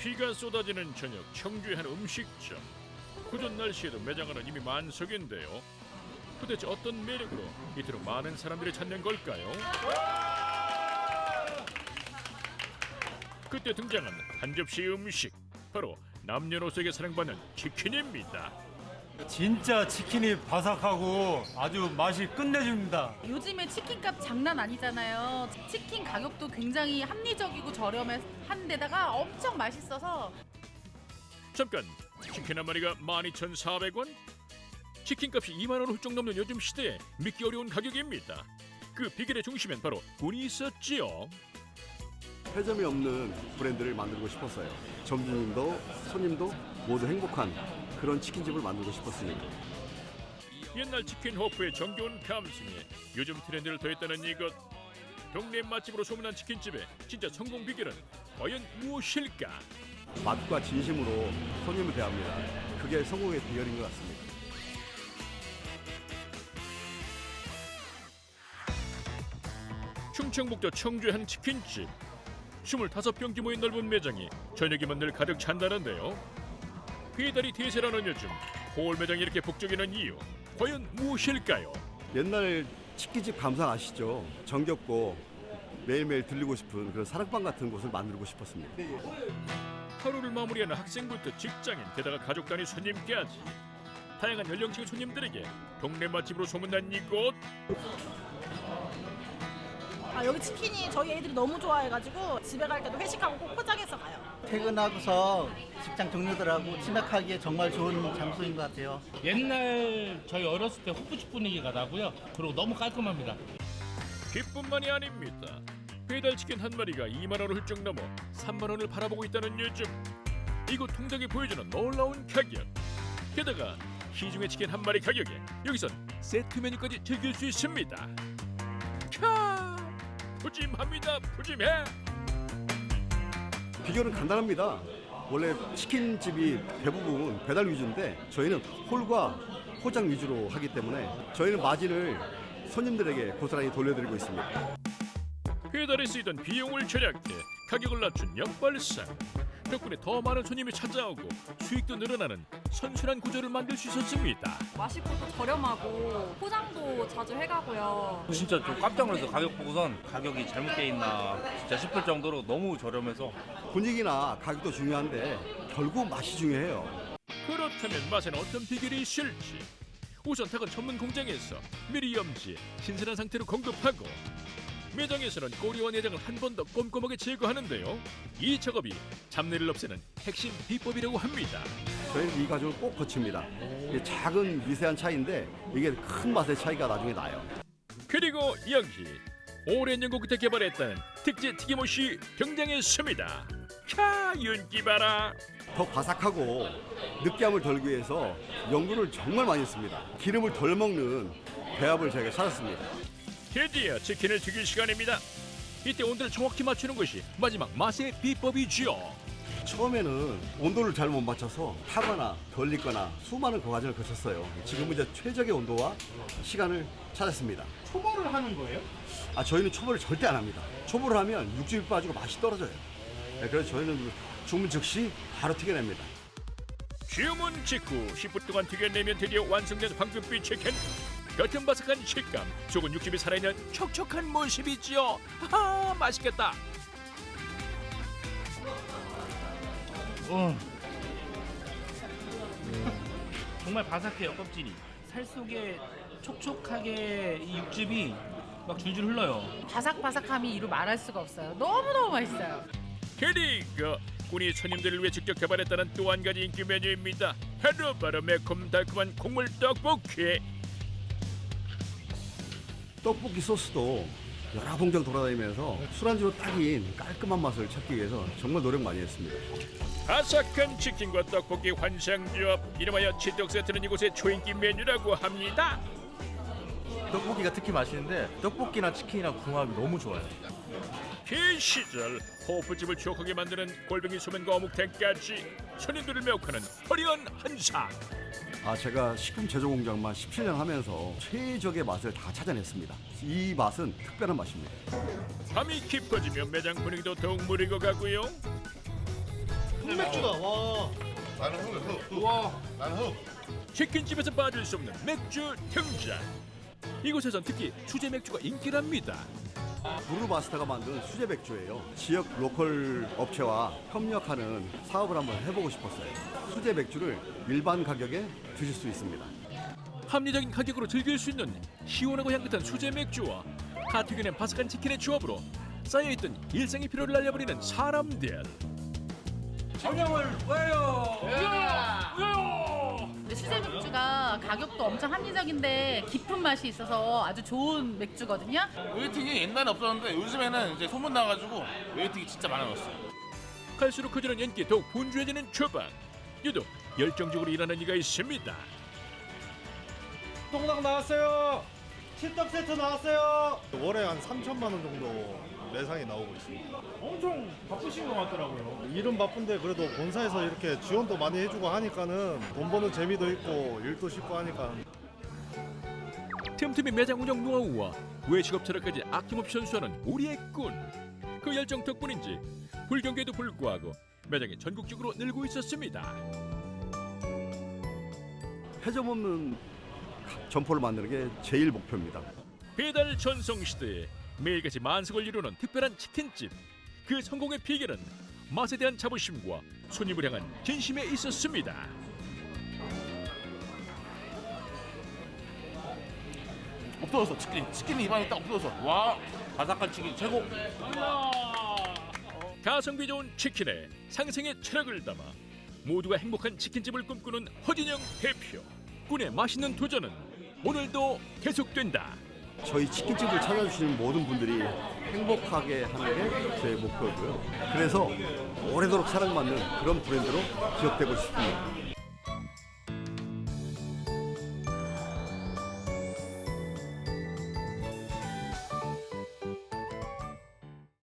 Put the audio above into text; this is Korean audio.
비가 쏟아지는 저녁 청주의 한 음식점. 굳은 날씨에도 매장 안은 이미 만석인데요. 도대체 어떤 매력으로 이토록 많은 사람들이 찾는 걸까요? 그때 등장한 한 접시 음식 바로 남녀노소에게 사랑받는 치킨입니다 진짜 치킨이 바삭하고 아주 맛이 끝내줍니다. 요즘에 치킨값 장난 아니잖아요. 치킨 가격도 굉장히 합리적이고 저렴한 데다가 엄청 맛있어서 잠깐 치킨 한 마리가 12,400원? 치킨값이 2만 원을 훌쩍 넘는 요즘 시대에 믿기 어려운 가격입니다 그 비결의 중심엔 바로 운이 있었지요 회점이 없는 브랜드를 만들고 싶었어요. 점주님도 손님도 모두 행복한 그런 치킨집을 만들고 싶었습니다. 옛날 치킨 호프의 정겨운 감성에 요즘 트렌드를 더했다는 이것 동네 맛집으로 소문난 치킨집의 진짜 성공 비결은 과연 무엇일까? 맛과 진심으로 손님을 대합니다. 그게 성공의 비결인 것 같습니다. 충청북도 청주의 한 치킨집 25평 규모의 넓은 매장이 저녁이면 늘 가득 찬다는데요 배달이 대세라는 요즘 홀 매장이 이렇게 북적이는 이유 과연 무엇일까요? 옛날 치킨집 감상 아시죠? 정겹고 매일매일 들리고 싶은 그런 사랑방 같은 곳을 만들고 싶었습니다. 하루를 마무리하는 학생부터 직장인 게다가 가족 단위 손님까지 다양한 연령층의 손님들에게 동네 맛집으로 소문난 이곳 아, 여기 치킨이 저희 애들이 너무 좋아해가지고 집에 갈 때도 회식하고 꼭 포장해서 가요. 퇴근하고서 직장 동료들하고 친학하기에 정말 좋은 장소인 것 같아요. 옛날 저희 어렸을 때 호프집 분위기가 나고요. 그리고 너무 깔끔합니다. 기쁨만이 아닙니다. 배달 치킨 한 마리가 2만 원을 훌쩍 넘어 3만 원을 바라보고 있다는 요즘 이곳 통닭이 보여주는 놀라운 가격 게다가 시중의 치킨 한 마리 가격에 여기선 세트 메뉴까지 즐길 수 있습니다 캬 푸짐합니다 푸짐해 비결은 간단합니다. 원래 치킨집이 대부분 배달 위주인데 저희는 홀과 포장 위주로 하기 때문에 저희는 마진을 손님들에게 고스란히 돌려드리고 있습니다. 배달에 쓰이던 비용을 절약해 가격을 낮춘 역발상 덕분에 더 많은 손님이 찾아오고 수익도 늘어나는 선순환 구조를 만들 수 있었습니다 맛있고 또 저렴하고 포장도 자주 해가고요. 진짜 좀 깜짝 놀라서 가격 보고선 가격이 잘못 돼 있나 진짜 싶을 정도로 너무 저렴해서 분위기나 가격도 중요한데 결국 맛이 중요해요. 그렇다면 맛에는 어떤 비결이 있을지 우선 닭은 전문 공장에서 미리 염지 신선한 상태로 공급하고 매장에서는 꼬리와 내장을 한 번 더 꼼꼼하게 제거하는데요 이 작업이 잡내를 없애는 핵심 비법이라고 합니다 저희는 이 과정을 꼭 거칩니다. 이게 작은 미세한 차이인데 이게 큰 맛의 차이가 나중에 나요. 그리고 여기 오랜 연구 끝에 개발했다는 특제 튀김옷이 등장했습니다 캬 윤기 봐라 더 바삭하고 느끼함을 덜기 위해서 연구를 정말 많이 했습니다. 기름을 덜 먹는 배합을 저희가 찾았습니다. 드디어 치킨을 튀길 시간입니다 이때 온도를 정확히 맞추는 것이 마지막 맛의 비법이지요 처음에는 온도를 잘 못 맞춰서 타거나 덜 익거나 수많은 그 과정을 거쳤어요. 지금은 이제 최적의 온도와 시간을 찾았습니다. 초벌을 하는 거예요? 아 저희는 초벌을 절대 안 합니다. 초벌을 하면 육즙이 빠지고 맛이 떨어져요. 네, 그래서 저희는 주문 즉시 바로 튀겨냅니다. 주문 직후 10분 동안 튀겨내면 드디어 완성된 황금빛 치킨 겉은 바삭한 식감 속은 육즙이 살아있는 촉촉한 모습이지요 아 맛있겠다 어. 정말 바삭해요 껍질이. 살 속에 촉촉하게 이 육즙이 막 줄줄 흘러요. 바삭바삭함이 이루 말할 수가 없어요. 너무너무 맛있어요. 그리고 꾼이 손님들을 위해 직접 개발했다는 또 한 가지 인기 메뉴입니다 하루바로 매콤달콤한 국물 떡볶이 떡볶이 소스도 여러 공장 돌아다니면서 술안주로 딱인 깔끔한 맛을 찾기 위해서 정말 노력 많이 했습니다. 바삭한 치킨과 떡볶이 환상조합 이름하여 치떡 세트는 이곳의 초인기 메뉴라고 합니다 떡볶이가 특히 맛있는데 떡볶이나 치킨이랑 궁합이 너무 좋아요. 그 시절 호프집을 추억하게 만드는 골뱅이 소면과 어묵탕까지 손님들을 매혹하는 화려한 한상 아 제가 식품 제조 공장만 17년 하면서 최적의 맛을 다 찾아냈습니다. 이 맛은 특별한 맛입니다. 밤이 깊어지면 매장 분위기도 더욱 무리고 가고요 흑맥주다. 와. 나는 흑, 흑. 우와. 나는 흑. 치킨집에서 빠질 수 없는 맥주 등장. 이곳에선 특히 수제 맥주가 인기랍니다. 브루마스터가 만든 수제 맥주예요. 지역 로컬 업체와 협력하는 사업을 한번 해보고 싶었어요. 수제 맥주를 일반 가격에 드실 수 있습니다. 합리적인 가격으로 즐길 수 있는 시원하고 향긋한 수제 맥주와 가 튀겨낸 바삭한 치킨의 조합으로 쌓여있던 일상의 피로를 날려버리는 사람들. 근데 수제 맥주가 가격도 엄청 합리적인데 깊은 맛이 있어서 아주 좋은 맥주거든요. 웨이팅이 옛날에 없었는데 요즘에는 이제 소문 나가지고 웨이팅이 진짜 많아졌어요. 갈수록 커지는 연기 더욱 분주해지는 주방. 유독 열정적으로 일하는 이가 있습니다. 똥당 나왔어요. 칠떡 세트 나왔어요. 월에 한 3천만 원 정도 매상이 나오고 있습니다. 엄청 바쁘신 것 같더라고요. 일은 바쁜데 그래도 본사에서 이렇게 지원도 많이 해주고 하니까는 돈 버는 재미도 있고 일도 쉽고 하니까 틈틈이 매장 운영 노하우와 외식업 철학까지 아낌없이 전수하는 우리의 꾼. 그 열정 덕분인지 불경기에도 불구하고 매장이 전국적으로 늘고 있었습니다. 해점 없는 점포를 만드는 게 제일 목표입니다. 배달 전성 시대에 매일같이 만석을 이루는 특별한 치킨집. 그 성공의 비결은 맛에 대한 자부심과 손님을 향한 진심에 있었습니다. 없어졌어 치킨. 치킨이 입안에 딱 없어졌어. 와 바삭한 치킨 최고. 가성비 좋은 치킨에 상생의 체력을 담아 모두가 행복한 치킨집을 꿈꾸는 허진영 대표. 꾼의 맛있는 도전은 오늘도 계속된다. 저희 치킨집을 찾아주시는 모든 분들이 행복하게 하는 게 제 목표고요. 그래서 오래도록 사랑받는 그런 브랜드로 기억되고 싶습니다.